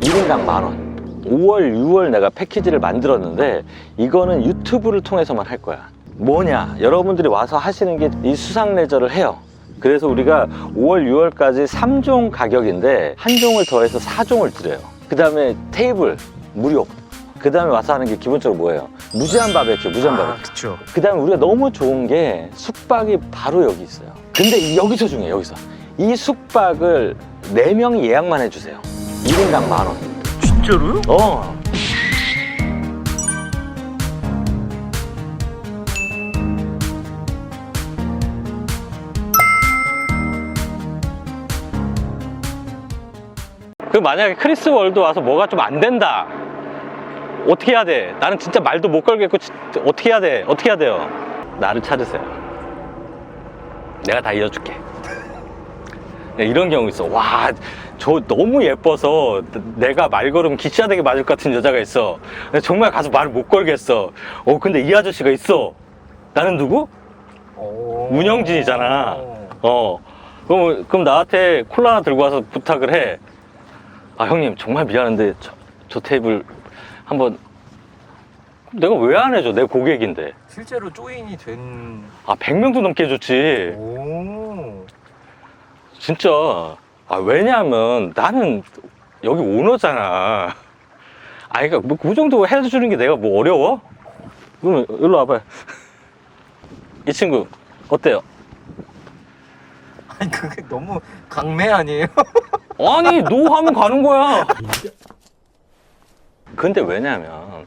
1인당 만 원. 5월, 6월 내가 패키지를 만들었는데 이거는 유튜브를 통해서만 할 거야. 뭐냐? 여러분들이 와서 하시는 게 이 수상 레저를 해요. 그래서 우리가 5월, 6월까지 3종 가격인데 한 종을 더해서 4종을 드려요. 그 다음에 테이블 무료. 그 다음에 와서 하는 게 기본적으로 뭐예요? 무제한 바베큐, 무제한 바베큐. 아, 그쵸. 그 다음에 우리가 너무 좋은 게 숙박이 바로 여기 있어요. 근데 이- 여기서 중요해, 여기서. 이 숙박을 4명이 예약만 해주세요. 1인당 만 원. 진짜로요? 어. 그 만약에 크리스 월드 와서 뭐가 좀 안 된다. 어떻게 해야 돼? 나는 진짜 말도 못 걸겠고 지- 어떻게 해야 돼? 어떻게 해야 돼요? 나를 찾으세요. 내가 다 이어줄게. 네, 이런 경우 있어. 와, 저 너무 예뻐서 내가 말 걸으면 기차되게 맞을 것 같은 여자가 있어. 정말 가서 말을 못 걸겠어. 어, 근데 이 아저씨가 있어. 나는 누구? 오. 문영진이잖아. 어. 그럼, 그럼 나한테 콜라 들고 와서 부탁을 해. 아, 형님, 정말 미안한데, 저, 저 테이블 한번. 내가 왜 안 해줘? 내 고객인데. 실제로 조인이 된. 아, 100명도 넘게 해줬지. 오. 진짜. 아, 왜냐하면 나는 여기 오너잖아. 아, 그러니까 뭐 그 정도 해주는 게 내가 뭐 어려워? 그러면 일로 와봐요. 이 친구 어때요? 아니 그게 너무 강매 아니에요? 아니 노 하면 가는 거야. 근데 왜냐면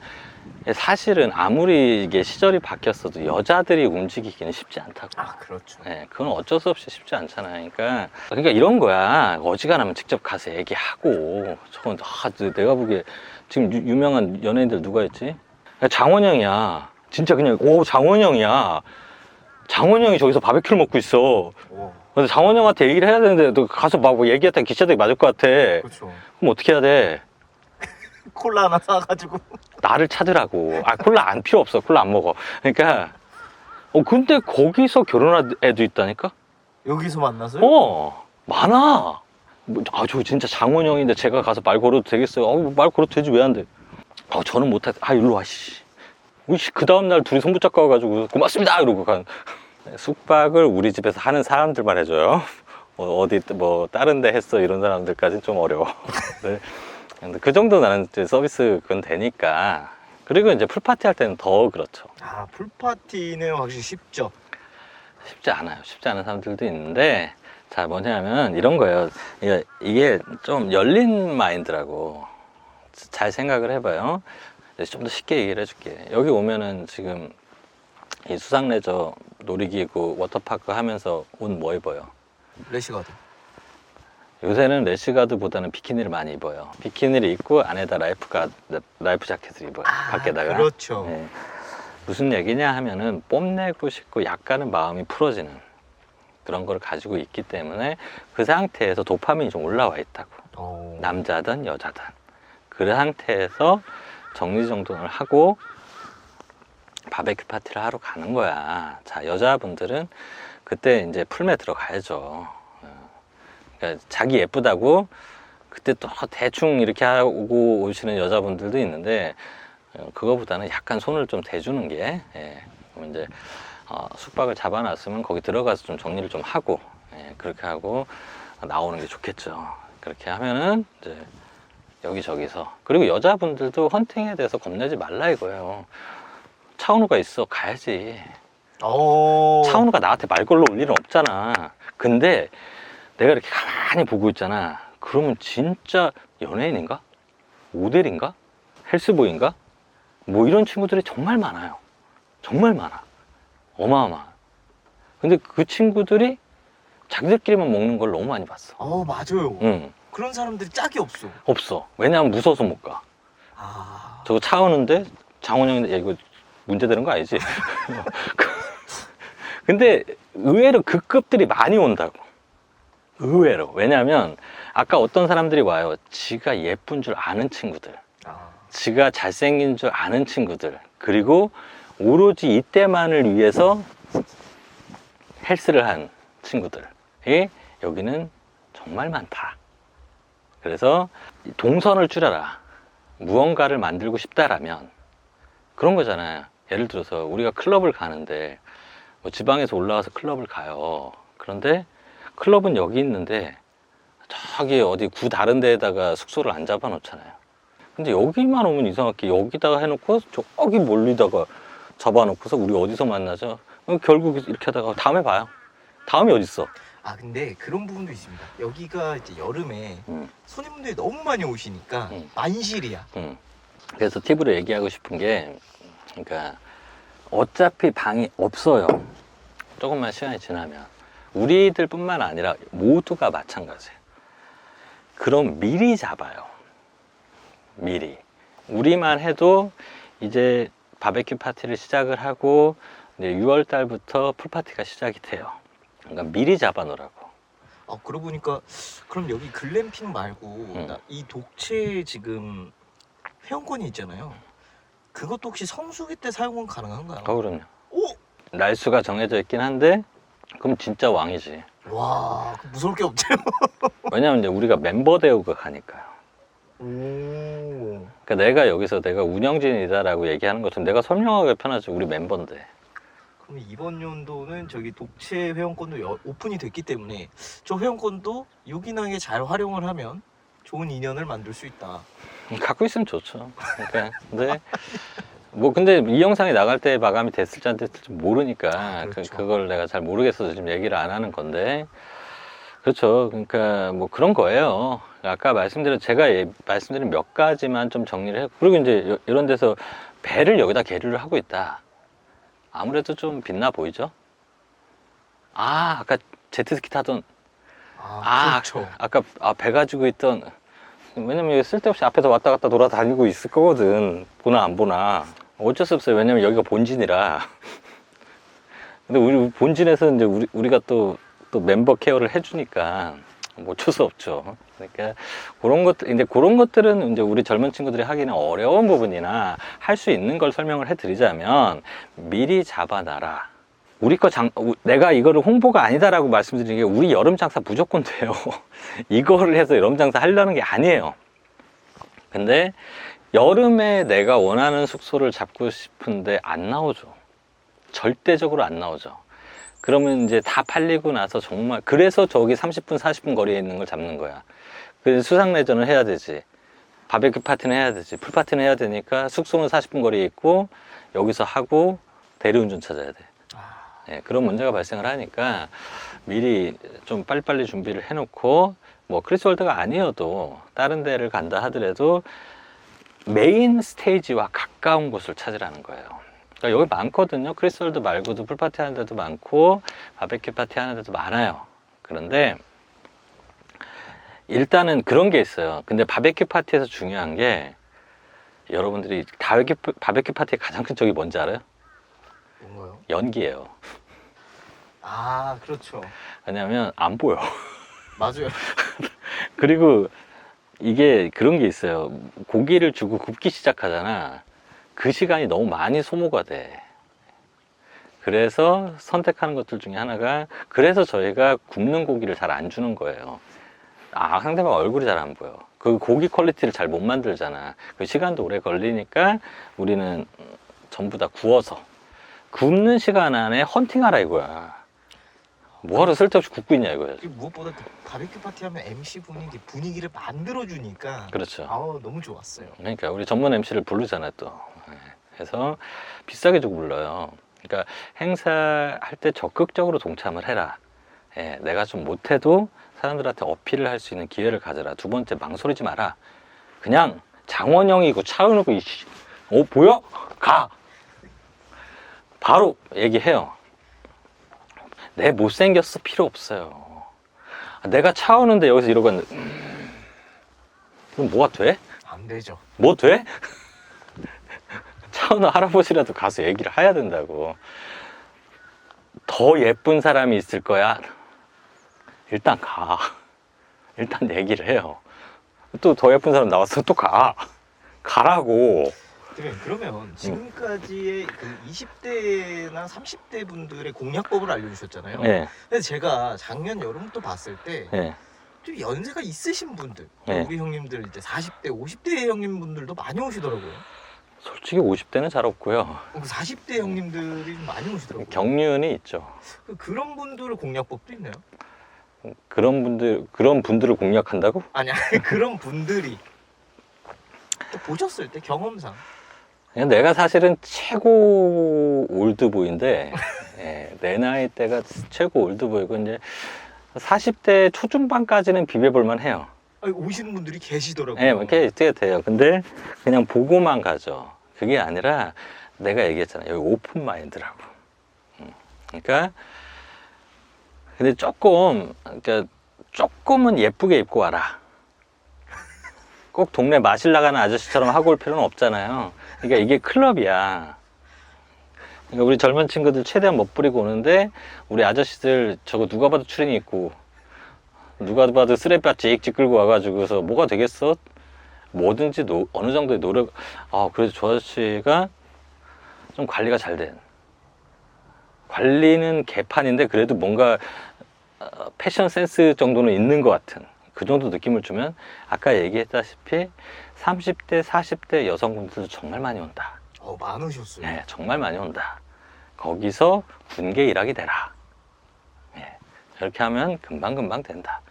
사실은 아무리 이게 시절이 바뀌었어도 여자들이 움직이기는 쉽지 않다고. 아 그렇죠. 네, 그건 어쩔 수 없이 쉽지 않잖아요. 그러니까, 그러니까 이런 거야. 어지간하면 직접 가서 얘기하고. 저건, 아, 내가 보기에 지금 유, 유명한 연예인들 누가 있지? 장원영이야. 진짜 그냥, 오, 장원영이야. 장원영이 저기서 바베큐를 먹고 있어. 오. 근데 장원영한테 얘기를 해야 되는데, 너 가서 막 뭐 얘기했다 기차대기 맞을 것 같아. 그렇죠. 그럼 어떻게 해야 돼? 콜라 하나 사가지고. 나를 찾으라고. 아, 콜라 안 필요 없어. 콜라 안 먹어. 그러니까, 어, 근데 거기서 결혼한 애도 있다니까? 여기서 만나서요? 어, 많아. 뭐, 아, 저 진짜 장원영인데 제가 가서 말 걸어도 되겠어요? 어, 말 걸어도 되지, 왜 안 돼? 아, 저는 못해. 아, 일로 와, 씨. 그 다음날 둘이 손 붙잡고 와가지고, 고맙습니다! 이러고 간. 네, 숙박을 우리 집에서 하는 사람들만 해줘요. 어, 어디, 뭐, 다른 데 했어. 이런 사람들까지는 좀 어려워. 네. 근데 그 정도 나는 이제 서비스 그건 되니까. 그리고 이제 풀파티 할 때는 더 그렇죠. 아 풀파티는 확실히 쉽죠. 쉽지 않아요. 쉽지 않은 사람들도 있는데, 자, 뭐냐면, 이런 거예요. 이게, 이게 좀 열린 마인드라고 잘 생각을 해봐요. 좀 더 쉽게 얘기를 해줄게. 여기 오면은 지금 이 수상레저 놀이기구 워터파크 하면서 옷 뭐 입어요? 레시가드. 요새는 래시가드보다는 비키니를 많이 입어요. 비키니를 입고 안에다 라이프가, 라이프 자켓을 입어요. 밖에다가. 그렇죠. 네. 무슨 얘기냐 하면은 뽐내고 싶고 약간은 마음이 풀어지는 그런 걸 가지고 있기 때문에 그 상태에서 도파민이 좀 올라와 있다고 오. 남자든 여자든 그 상태에서 정리정돈을 하고 바베큐 파티를 하러 가는 거야 자 여자분들은 그때 이제 풀매 들어가야죠 어. 그러니까 자기 예쁘다고 그때 또 대충 이렇게 하고 오시는 여자분들도 있는데 어, 그거보다는 약간 손을 좀 대주는 게 예. 이제 어, 숙박을 잡아놨으면 거기 들어가서 좀 정리를 좀 하고 예, 그렇게 하고 나오는 게 좋겠죠. 그렇게 하면은 이제 여기저기서 그리고 여자분들도 헌팅에 대해서 겁내지 말라 이거예요. 차은우가 있어 가야지. 오. 차은우가 나한테 말 걸러 올 일은 없잖아. 근데 내가 이렇게 가만히 보고 있잖아. 그러면 진짜 연예인인가? 모델인가? 헬스보인가? 뭐 이런 친구들이 정말 많아요. 정말 많아. 어마어마. 근데 그 친구들이 자기들끼리만 먹는 걸 너무 많이 봤어. 어 맞아요. 응. 그런 사람들이 짝이 없어. 없어. 왜냐하면 무서워서 못 가. 아. 저거 차 오는데 장원영인데 야, 이거 문제 되는 거 아니지? 근데 의외로 그 급들이 많이 온다고. 의외로. 왜냐하면 아까 어떤 사람들이 와요. 지가 예쁜 줄 아는 친구들. 아. 지가 잘생긴 줄 아는 친구들. 그리고 오로지 이때만을 위해서 헬스를 한 친구들이 여기는 정말 많다. 그래서 이 동선을 줄여라. 무언가를 만들고 싶다라면 그런 거잖아요. 예를 들어서 우리가 클럽을 가는데 뭐 지방에서 올라와서 클럽을 가요. 그런데 클럽은 여기 있는데 저기 어디 구 다른 데에다가 숙소를 안 잡아 놓잖아요. 근데 여기만 오면 이상하게 여기다가 해놓고 저기 멀리다가 잡아놓고서 우리 어디서 만나죠? 어, 결국 이렇게 하다가 다음에 봐요. 다음이 어딨어? 아 근데 그런 부분도 있습니다. 여기가 이제 여름에 음. 손님들이 너무 많이 오시니까 음. 만실이야. 음. 그래서 팁으로 얘기하고 싶은 게, 그러니까 어차피 방이 없어요. 조금만 시간이 지나면 우리들뿐만 아니라 모두가 마찬가지예요. 그럼 미리 잡아요. 미리. 우리만 해도 이제 바베큐 파티를 시작을 하고 이제 6월 달부터 풀 파티가 시작이 돼요. 그러니까 미리 잡아놓으라고. 아 그러고 보니까 그럼 여기 글램핑 말고 음. 나이 독채 지금 회원권이 있잖아요. 그것도 혹시 성수기 때 사용은 가능한가요? 어, 그럼요. 오! 날수가 정해져 있긴 한데, 그럼 진짜 왕이지. 와, 그 무서울 게 없죠. 왜냐면 이제 우리가 member 대우가 가니까요. 오. 그러니까 내가 여기서 내가 운영진이다라고 얘기하는 것은 내가 설명하기 편하지 우리 멤버인데. 그럼 이번 연도는 저기 독채 회원권도 여- 오픈이 됐기 때문에 저 회원권도 유기나게 잘 활용을 하면 좋은 인연을 만들 수 있다. 갖고 있으면 좋죠. 그러니까 근데 뭐 근데 이 영상이 나갈 때 마감이 됐을지 안 됐을지 모르니까 아, 그, 그렇죠. 그걸 내가 잘 모르겠어서 지금 얘기를 안 하는 건데 그렇죠. 그러니까 뭐 그런 거예요. 아까 말씀드린 제가 예- 말씀드린 몇 가지만 좀 정리를 해. 그리고 이제 여- 이런 데서 배를 여기다 계류를 하고 있다. 아무래도 좀 빛나 보이죠? 아 아까 제트스키 타던 아, 아, 그렇죠. 아까 아, 배 가지고 있던 왜냐면 쓸데없이 앞에서 왔다 갔다 돌아다니고 있을 거거든 보나 안 보나 어쩔 수 없어요 왜냐면 여기가 본진이라 근데 우리 본진에서 이제 우리, 우리가 또, 또 멤버 케어를 해주니까 뭐 어쩔 수 없죠 그러니까 그런 것 이제 그런 것들은 이제 우리 젊은 친구들이 하기는 어려운 부분이나 할 수 있는 걸 설명을 해드리자면 미리 잡아놔라 우리 거 장, 우- 내가 이거를 홍보가 아니다라고 말씀드리는 게 우리 여름 장사 무조건 돼요. 이거를 해서 여름 장사 하려는 게 아니에요. 근데 여름에 내가 원하는 숙소를 잡고 싶은데 안 나오죠. 절대적으로 안 나오죠. 그러면 이제 다 팔리고 나서 정말 그래서 저기 30분, 40분 거리에 있는 걸 잡는 거야. 그래서 수상 내전을 해야 되지. 바베큐 파티는 해야 되지. 풀 파티는 해야 되니까 숙소는 40분 거리에 있고 여기서 하고 대리운전 찾아야 돼. 아, 예, 그런 문제가 발생을 하니까 미리 좀 빨리빨리 준비를 해놓고 뭐 크리스월드가 아니어도 다른 데를 간다 하더라도 메인 스테이지와 가까운 곳을 찾으라는 거예요. 그러니까 여기 많거든요. 크리스월드 말고도 풀파티 하는 데도 많고 바베큐 파티 하는 데도 많아요. 그런데 일단은 그런 게 있어요. 근데 바베큐 파티에서 중요한 게 여러분들이 바베큐, 바베큐 파티의 가장 큰 적이 뭔지 알아요? 뭔가요? 연기예요. 아, 그렇죠. 왜냐면 안 보여. 맞아요. 그리고 이게 그런 게 있어요. 고기를 주고 굽기 시작하잖아. 그 시간이 너무 많이 소모가 돼. 그래서 선택하는 것들 중에 하나가 그래서 저희가 굽는 고기를 잘 안 주는 거예요. 아, 상대방 얼굴이 잘 안 보여. 그 고기 퀄리티를 잘 못 만들잖아. 그 시간도 오래 걸리니까 우리는 전부 다 구워서 굽는 시간 안에 헌팅하라 이거야. 뭐하러 쓸데없이 굽고 있냐 이거야. 그리고 무엇보다 그 바베큐 파티 하면 MC 이제 분위기를 만들어 주니까 그렇죠. 아우 너무 좋았어요. 그러니까 우리 전문 MC를 부르잖아요 또. 예. 그래서 비싸게 주고 불러요. 그러니까 행사할 때 적극적으로 동참을 해라. 예, 내가 좀 못해도 사람들한테 어필을 할 수 있는 기회를 가져라. 두 번째 망설이지 마라. 그냥 장원영이고 차은우고 이씨. 어 보여? 가. 바로 얘기해요. 내 못생겼어 필요 없어요. 아, 내가 차오는데 여기서 이러고 있는데 음, 그럼 뭐가 돼? 안 되죠. 뭐 돼? 차은우 할아버지라도 가서 얘기를 해야 된다고. 더 예쁜 사람이 있을 거야. 일단 가. 일단 얘기를 해요. 또 더 예쁜 사람 나왔어. 또 가. 가라고. 대표님 그러면 지금까지의 그 20대나 30대 분들의 공략법을 알려주셨잖아요. 예, 근데 제가 작년 여름부터 봤을 때 예. 좀 연세가 있으신 분들, 네. 우리 형님들 이제 40대, 50대 형님분들도 많이 오시더라고요. 솔직히 50대는 잘 없고요. 40대 형님들이 좀 많이 오시더라고요. 경륜이 있죠. 그- 그런 분들을 공략법도 있나요? 그런 분들 그런 분들을 공략한다고? 아니, 아니 그런 분들이 또 보셨을 때 경험상 그냥 내가 사실은 최고 올드보이인데 예, 내 나이 때가 최고 올드보이고 이제 40대 초중반까지는 비벼볼만 해요. 아니, 오시는 분들이 계시더라고요. 예, 이렇게 어떻게 돼요. 근데 그냥 보고만 가죠. 그게 아니라 내가 얘기했잖아요. 여기 오픈 마인드라고. 음, 그러니까 근데 조금 그러니까 조금은 예쁘게 입고 와라. 꼭 동네 마실 나가는 아저씨처럼 하고 올 필요는 없잖아요. 그러니까 이게 클럽이야. 그러니까 우리 젊은 친구들 최대한 멋부리고 오는데 우리 아저씨들 저거 누가 봐도 추리닝 입고 누가 봐도 쓰레빠 찍찍 끌고 와가지고서 뭐가 되겠어? 뭐든지 노- 어느 정도의 노력 아 그래서 저 아저씨가 좀 관리가 잘 된 관리는 개판인데 그래도 뭔가 어, 패션 센스 정도는 있는 것 같은 그 정도 느낌을 주면 아까 얘기했다시피 30대 40대 여성분들도 정말 많이 온다. 어, 많으셨어요. 네, 정말 많이 온다. 거기서 군계 일하게 되라. 예, 이렇게 하면 금방금방 된다.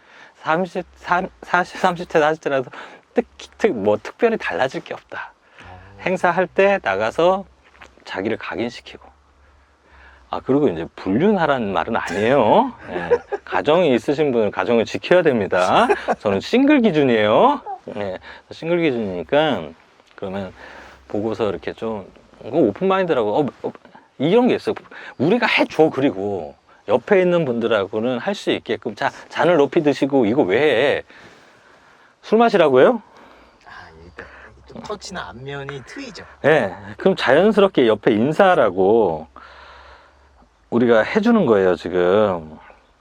30, 40, 30대 40대라도 특, 특, 뭐 특별히 달라질 게 없다. 어. 행사할 때 나가서 자기를 각인시키고 아 그리고 이제 불륜하라는 말은 아니에요. 예, 가정이 있으신 분은 가정을 지켜야 됩니다. 저는 싱글 기준이에요. 예, 싱글 기준이니까 그러면 보고서 이렇게 좀 그거 오픈 마인드라고 어, 어, 이런 게 있어요. 우리가 해줘 그리고. 옆에 있는 분들하고는 할 수 있게끔 자 잔을 높이 드시고 이거 왜 술 마시라고요? 아, 터치나 안면이 트이죠. 예, 그럼 자연스럽게 옆에 인사하라고 우리가 해주는 거예요, 지금.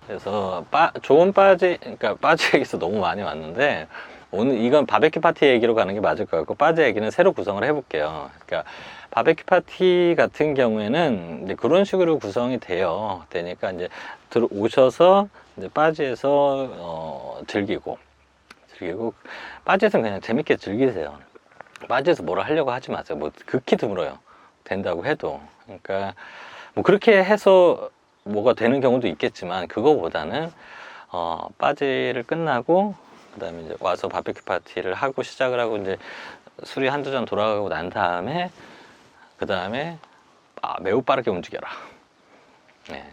그래서 빠, 좋은 빠지, 그러니까 빠지 얘기서 너무 많이 왔는데 오늘 이건 바베큐 파티 얘기로 가는 게 맞을 것 같고 빠지 얘기는 새로 구성을 해볼게요. 그러니까 바베큐 파티 같은 경우에는 이제 그런 식으로 구성이 돼요. 되니까 이제 들어오셔서 이제 빠지에서 어, 즐기고 즐기고 빠지에서는 그냥 재밌게 즐기세요. 빠지에서 뭐라 하려고 하지 마세요. 뭐 극히 드물어요. 된다고 해도. 그러니까 뭐 그렇게 해서 뭐가 되는 경우도 있겠지만 그거보다는 어 빠지를 끝나고 그다음에 이제 와서 바베큐 파티를 하고 시작을 하고 이제 술이 한두 잔 돌아가고 난 다음에 그다음에 아, 매우 빠르게 움직여라. 예.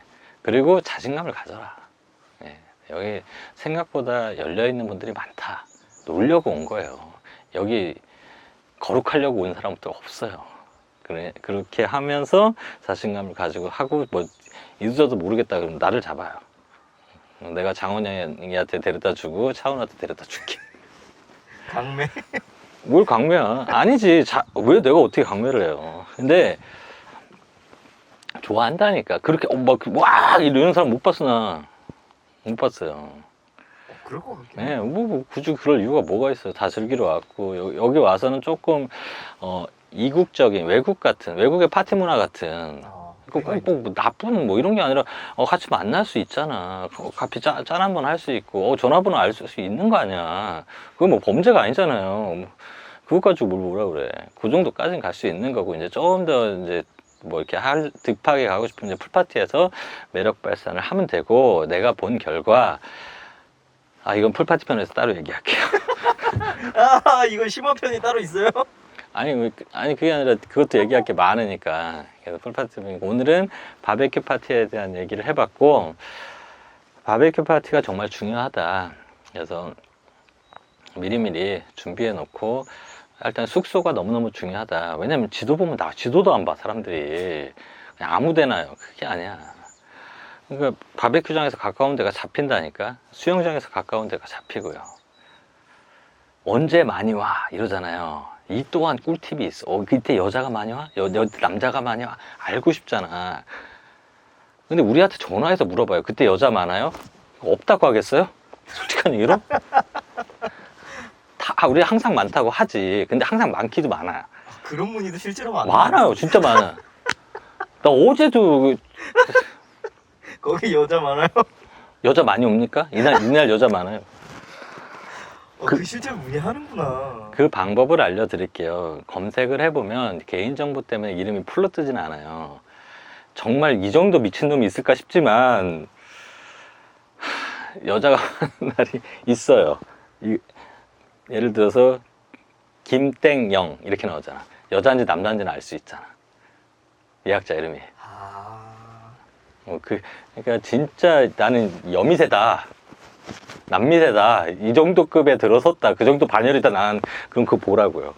그리고 자신감을 가져라. 예. 여기 생각보다 열려 있는 분들이 많다. 놀려고 온 거예요. 여기 거룩하려고 온 사람도 없어요. 그래, 그렇게 하면서 자신감을 가지고 하고 뭐 이도저도 모르겠다 그러면 나를 잡아요. 내가 장원영이한테 데려다 주고 차은우한테 데려다 줄게. 강매. 뭘 강매야? 아니지. 자, 왜 내가 어떻게 강매를 해요? 근데 좋아한다니까. 그렇게 어, 막와 이러는 사람 못 봤어 나. 못 봤어요. 어, 그럴 것 같긴 네. 뭐, 뭐 굳이 그럴 이유가 뭐가 있어요. 다 즐기러 왔고 여, 여기 와서는 조금 어, 이국적인 외국 같은 외국의 파티 문화 같은 아, 꼭, 꼭, 꼭뭐 나쁜 뭐 이런 게 아니라 어, 같이 만날 수 있잖아. 어, 같이 짠, 짠 한번 할 수 있고 어, 전화번호 알 수 있는 거 아니야. 그건 뭐 범죄가 아니잖아요. 뭐, 그것 가지고 뭘 뭐라 그래. 그 정도까지는 갈 수 있는 거고 이제 조금 더 이제 뭐 이렇게 할 딥하게 가고 싶으면 이제 풀파티에서 매력 발산을 하면 되고 내가 본 결과 아 이건 풀파티 편에서 따로 얘기할게요. 아, 이거 심화 편이 따로 있어요? 아니 그- 아니 그게 아니라 그것도 얘기할 게 많으니까 그래서 풀파티 오늘은 바베큐 파티에 대한 얘기를 해봤고 바베큐 파티가 정말 중요하다. 그래서 미리미리 준비해 놓고 일단 숙소가 너무너무 중요하다. 왜냐면 지도 보면 나 지도도 안 봐 사람들이 그냥 아무 데나요. 그게 아니야. 그러니까 바베큐장에서 가까운 데가 잡힌다니까 수영장에서 가까운 데가 잡히고요. 언제 많이 와 이러잖아요. 이 또한 꿀팁이 있어. 어, 그때 여자가 많이 와? 여, 여, 남자가 많이 와? 알고 싶잖아. 근데 우리한테 전화해서 물어봐요. 그때 여자 많아요? 없다고 하겠어요? 솔직한 얘기로? 다 우리 항상 많다고 하지. 근데 항상 많기도 많아. 아, 그런 문의도 실제로 많아요. 많아요. 진짜 많아. 나 어제도 그 거기 여자 많아요? 여자 많이 옵니까? 이날 이날 여자 많아요. 어, 그, 실제로 문의하는구나. 그 방법을 알려드릴게요. 검색을 해보면 개인정보 때문에 이름이 풀로 뜨진 않아요. 정말 이 정도 미친놈이 있을까 싶지만 하, 여자가 하는 날이 있어요. 이- 예를 들어서 김땡영 이렇게 나오잖아. 여자인지 남자인지는 알 수 있잖아. 예약자 이름이. 아, 어, 그, 그러니까 진짜 나는 여미새다. 남미새다. 이 정도 급에 들어섰다. 그 정도 반열이다. 난 그럼 그거 보라고요.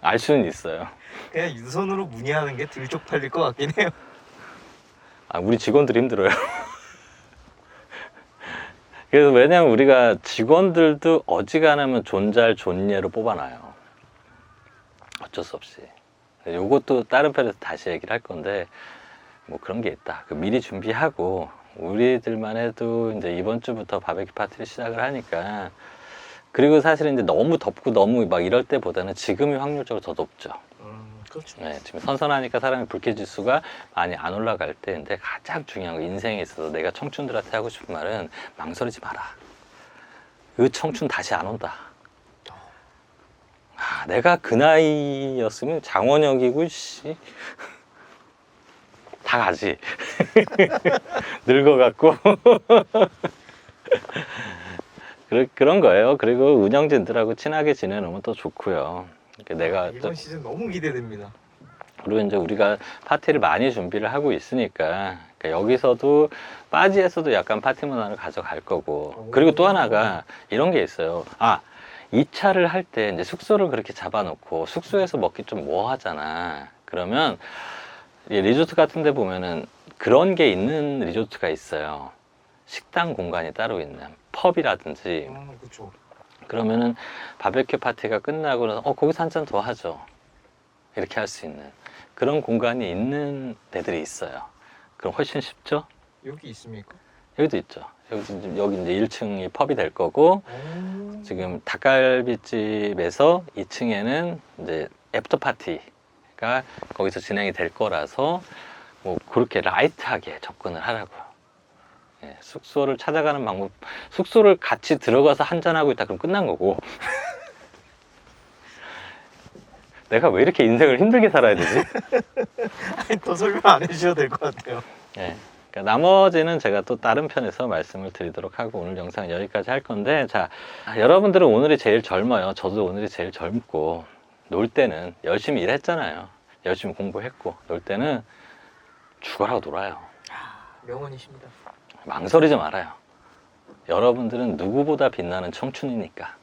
알 수는 있어요. 그냥 유선으로 문의하는 게덜 쪽팔릴 것 같긴 해요. 아, 우리 직원들이 힘들어요. 그래서 왜냐면 우리가 직원들도 어지간하면 존잘 존예로 뽑아놔요. 어쩔 수 없이. 요것도 다른 편에서 다시 얘기를 할 건데, 뭐 그런 게 있다. 그 미리 준비하고, 우리들만 해도 이제 이번 주부터 바베큐 파티를 시작을 하니까, 그리고 사실은 이제 너무 덥고 너무 막 이럴 때보다는 지금이 확률적으로 더 덥죠. 음, 그렇죠. 네, 지금 선선하니까 사람의 불쾌지수가 많이 안 올라갈 때인데 가장 중요한 거 인생에 있어서 내가 청춘들한테 하고 싶은 말은 망설이지 마라. 그 청춘 다시 안 온다. 아, 내가 그 나이였으면 장원영이고 씨. 다 가지. 늙어갖고. 그런 거예요. 그리고 운영진들하고 친하게 지내놓으면 또 좋고요. 내가 또 이번 시즌 너무 기대됩니다. 그리고 이제 우리가 파티를 많이 준비를 하고 있으니까 그러니까 여기서도 빠지에서도 약간 파티 문화를 가져갈 거고 그리고 또 하나가 이런 게 있어요. 아, 2차를 할 때 이제 숙소를 그렇게 잡아놓고 숙소에서 먹기 좀 뭐하잖아. 그러면 이 리조트 같은 데 보면은 그런 게 있는 리조트가 있어요. 식당 공간이 따로 있는 펍이라든지 아, 그렇죠. 그러면은 바베큐 파티가 끝나고 나서 어 거기서 한 잔 더 하죠 이렇게 할 수 있는 그런 공간이 있는 데들이 있어요 그럼 훨씬 쉽죠 여기 있습니까? 여기도 있죠 여기 이제 여기 이제 1층이 펍이 될 거고 오. 지금 닭갈비집에서 2층에는 이제 애프터 파티 가 거기서 진행이 될 거라서 뭐 그렇게 라이트하게 접근을 하라고요. 예, 숙소를 찾아가는 방법, 숙소를 같이 들어가서 한잔하고 있다 그럼 끝난 거고. 내가 왜 이렇게 인생을 힘들게 살아야 되지? 아니, 더 설명 안 해주셔도 될 것 같아요. 예. 그러니까 나머지는 제가 또 다른 편에서 말씀을 드리도록 하고 오늘 영상은 여기까지 할 건데 자 아, 여러분들은 오늘이 제일 젊어요 저도 오늘이 제일 젊고 놀 때는 열심히 일했잖아요. 열심히 공부했고 놀 때는 죽어라고 놀아요. 명언이십니다. 망설이지 말아요. 여러분들은 누구보다 빛나는 청춘이니까